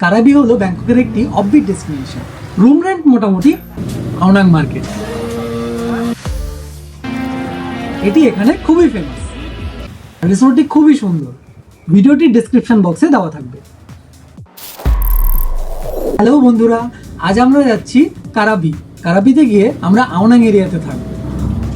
Krabi হলো ব্যাংককের একটি অফবিট ডেস্টিনেশন রুম রেন্ট মোটামুটি আউনাং মার্কেট এটি এখানে খুবই ফেমাস রিসোর্টটি খুবই সুন্দর। ভিডিওটি ডেসক্রিপশন বক্সে দেওয়া থাকবে। হ্যালো বন্ধুরা, আজ আমরা যাচ্ছি কারাবি। কারাবিতে গিয়ে আমরা আওনাং এরিয়াতে থাকব।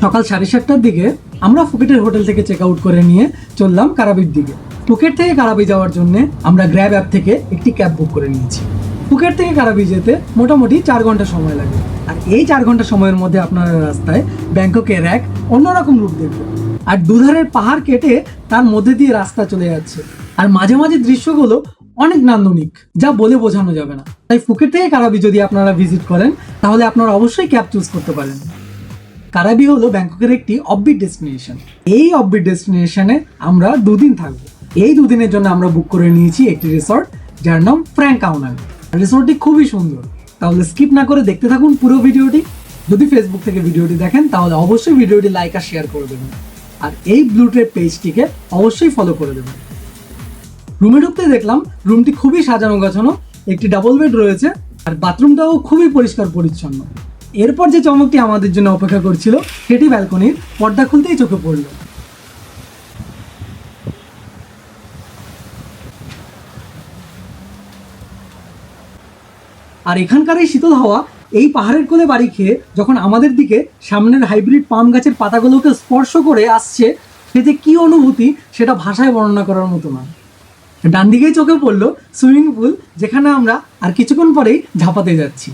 সকাল সাড়ে সাতটার দিকে আমরা ফুকেটের হোটেল থেকে চেক আউট করে নিয়ে চললাম কারাবির দিকে। ফুকেট থেকে কারাবি যাওয়ার জন্য আমরা গ্র্যাব অ্যাপ থেকে একটি ক্যাব বুক করে নিয়েছি। ফুকেট থেকে কারাবি যেতে মোটামুটি চার ঘণ্টা সময় লাগে। আর এই চার ঘণ্টা সময়ের মধ্যে আপনারা রাস্তায় ব্যাংককের এক অন্যরকম রূপ দেখবেন। আর দুধারের পাহাড় কেটে তার মধ্যে দিয়ে রাস্তা চলে যাচ্ছে। আর মাঝে মাঝে দৃশ্যগুলো অনেক নান্দনিক, যা বলে বোঝানো যাবে না। তাই ফুকেট থেকে কারাবি যদি আপনারা ভিজিট করেন, তাহলে আপনারা অবশ্যই ক্যাব চুজ করতে পারেন। কারাবি হলো ব্যাংককের একটি অববিট ডেস্টিনেশন এই অববিট ডেস্টিনেশনে আমরা দুদিন থাকব। এই দুদিনের জন্য আমরা বুক করে নিয়েছি একটি রিসর্ট যার নাম ফ্র্যাঙ্ক আউনাং রিসর্টটি খুবই সুন্দর। তাহলে স্কিপ না করে দেখতে থাকুন পুরো ভিডিওটি। যদি ফেসবুক থেকে ভিডিওটি দেখেন, তাহলে অবশ্যই ভিডিওটি লাইক আর শেয়ার করে দেবেন। আর এই ব্লুটের পেজটিকে অবশ্যই ফলো করে দেবেন। রুমে ঢুকতে দেখলাম রুমটি খুবই সাজানো গাছানো, একটি ডাবল বেড রয়েছে, আর বাথরুমটাও খুবই পরিষ্কার পরিচ্ছন্ন। এরপর যে চমকটি আমাদের জন্য অপেক্ষা করছিল, সেটি ব্যালকনির পর্দা খুলতেই চোখে পড়ল। আর এখানকার এই শীতল হাওয়া এই পাহাড়ের কোলে বাড়ি খেয়ে যখন আমাদের দিকে সামনের হাইব্রিড পাম গাছের পাতাগুলোকে স্পর্শ করে আসছে, সেতে কি অনুভূতি সেটা ভাষায় বর্ণনা করার মতো না ডান দিকেই চোখে পড়ল সুইমিং পুল, যেখানে আমরা আর কিছুক্ষণ পরেই ঝাঁপাতে যাচ্ছি।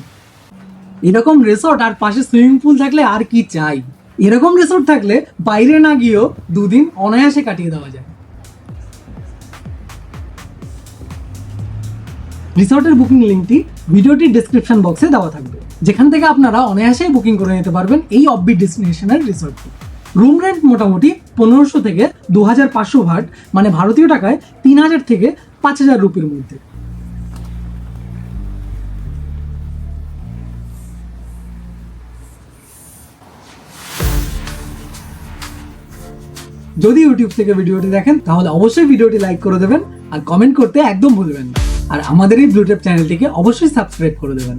এরকম রিসোর্ট আর পাশে সুইমিং পুল থাকলে আর কি চাই? এরকম রিসোর্ট থাকলে বাইরে না গিয়েও দুদিন অনায়াসে কাটিয়ে দেওয়া যায়। রিসর্টের বুকিং লিঙ্কটি ভিডিওটির ডেসক্রিপশন বক্সে দেওয়া থাকবে, যেখান থেকে আপনারা অনায়াসেই বুকিং করে নিতে পারবেন এই অফবিট ডেস্টিনেশনের রিসর্টটি রুম রেন্ট মোটামুটি পনেরোশো থেকে দু হাজার পাঁচশো ভাট মানে ভারতীয় টাকায় তিন হাজার থেকে পাঁচ হাজার রুপির মধ্যে। যদি ইউটিউব থেকে ভিডিওটি দেখেন, তাহলে অবশ্যই ভিডিওটি লাইক করে দেবেন আর কমেন্ট করতে একদম ভুলবেন না। আর আমাদের এই ব্লুটেপ চ্যানেলটিকে অবশ্যই সাবস্ক্রাইব করে দেবেন।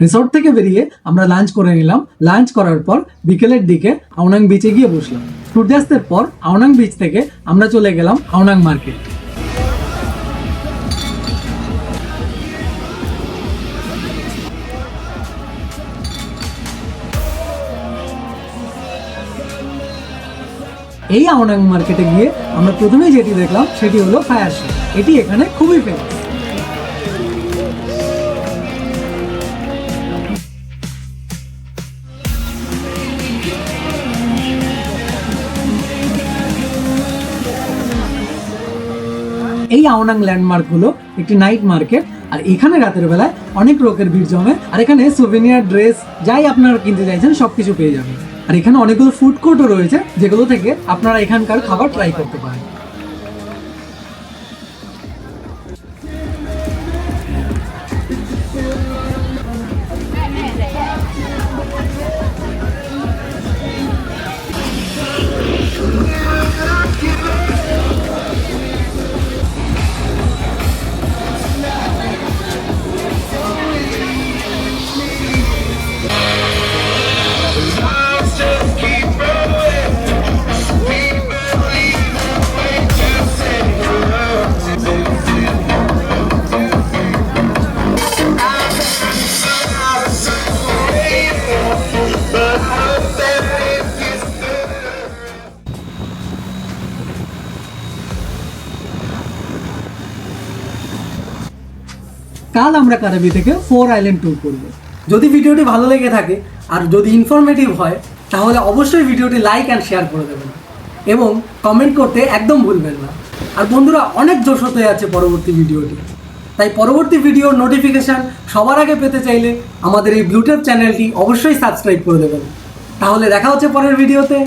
রিসর্ট থেকে বেরিয়ে আমরা লাঞ্চ করে নিলাম। লাঞ্চ করার পর বিকেলের দিকে আউনাং বিচে গিয়ে বসলাম। সূর্যাস্তের পর আউনাং বিচ থেকে আমরা চলে গেলাম আউনাং মার্কেট এই আওনাং মার্কেটে গিয়ে আমরা প্রথমে যেটি দেখলাম সেটি হলো ফায়ার শো এটি এখানে খুবই ফেমাস এই আওনাং ল্যান্ডমার্ক হলো একটি নাইট মার্কেট আর এখানে রাতের বেলায় অনেক লোকের ভিড় জমে। আর এখানে সুভেনিয়ার ড্রেস যাই আপনারা কিনতে চাইছেন সব কিছু পেয়ে যাবেন। আর এখানে অনেকগুলো ফুড কোর্টও রয়েছে, যেগুলো থেকে আপনারা এখানকার খাবার ট্রাই করতে পারেন। কাল আমরা কারাবি থেকে ফোর আইল্যান্ড ট্যুর করব। যদি ভিডিওটি ভালো লেগে থাকে আর যদি ইনফরমেটিভ হয়, তাহলে অবশ্যই ভিডিওটি লাইক অ্যান্ড শেয়ার করে দেবেন। এবং কমেন্ট করতে একদম ভুলবেন না। আর বন্ধুরা, অনেক জোশ হতে যাচ্ছে পরবর্তী ভিডিওটি। তাই পরবর্তী ভিডিওর নোটিফিকেশান সবার আগে পেতে চাইলে আমাদের এই ব্লুটেপ চ্যানেলটি অবশ্যই সাবস্ক্রাইব করে দেবেন। তাহলে দেখা হচ্ছে পরের ভিডিওতে